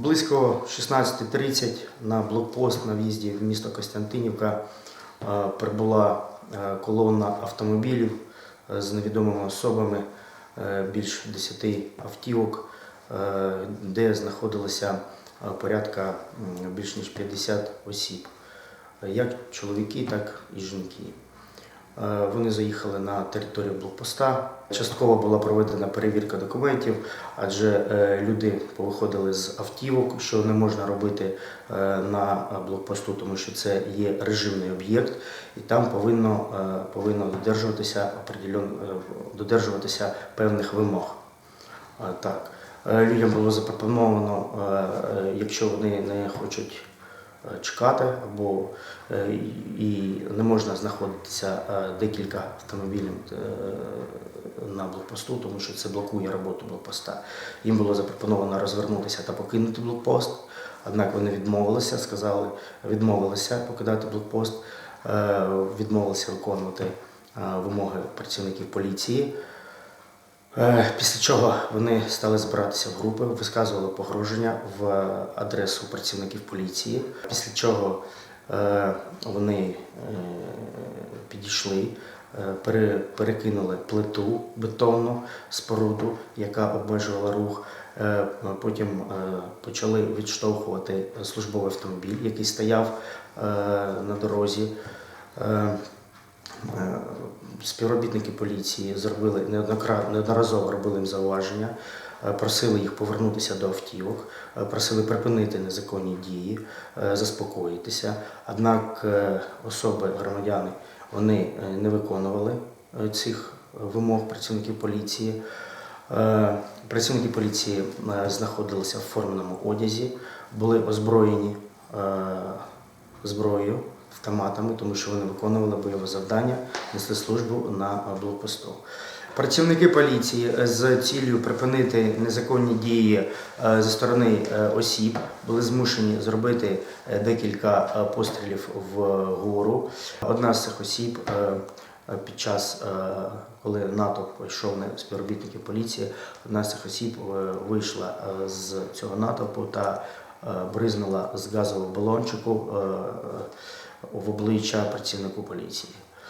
Близько 16.30 на блокпост на в'їзді в місто Костянтинівка е, прибула е, колона автомобілів е, з невідомими особами, більш 10 автівок, де знаходилося порядка більш ніж 50 осіб, як чоловіки, так і жінки. Е, Вони заїхали на територію блокпоста. Частково була проведена перевірка документів, адже е, люди повиходили з автівок, що не можна робити е, на блокпосту, тому що це є режимний об'єкт, і там повинно, повинно додержуватися додержуватися певних вимог. Так. Людям було запропоновано, якщо вони не хочуть чекати або е, і не можна знаходитися е, декілька автомобілів е, на блокпосту, тому що це блокує роботу блокпоста. Їм було запропоновано розвернутися та покинути блокпост. Однак вони відмовилися, сказали, відмовилися покидати блокпост, е, відмовилися виконувати е, вимоги працівників поліції. Е, Після чого вони стали збиратися в групи, висказували погроження в адресу працівників поліції. Після чого е, вони е, підійшли, перекинули плиту бетонну споруду, яка обмежувала рух. Потім почали відштовхувати службовий автомобіль, який стояв на дорозі. Е, Співробітники поліції зробили неодноразово робили їм зауваження, е, просили їх повернутися до автівок, е, просили припинити незаконні дії, заспокоїтися. Однак особи, громадяни, вони не виконували цих вимог працівників поліції. Працівники поліції знаходилися в форменому одязі, були озброєні зброєю, автоматами, тому що вони виконували бойове завдання, несли службу на блокпосту. Працівники поліції е, з цілею припинити незаконні дії е, зі сторони е, осіб були змушені зробити декілька пострілів вгору. Одна з цих осіб під час, коли натовп йшов на співробітників поліції, одна з цих осіб вийшла з цього натовпу та бризнула з газового балончику в обличчя працівнику поліції.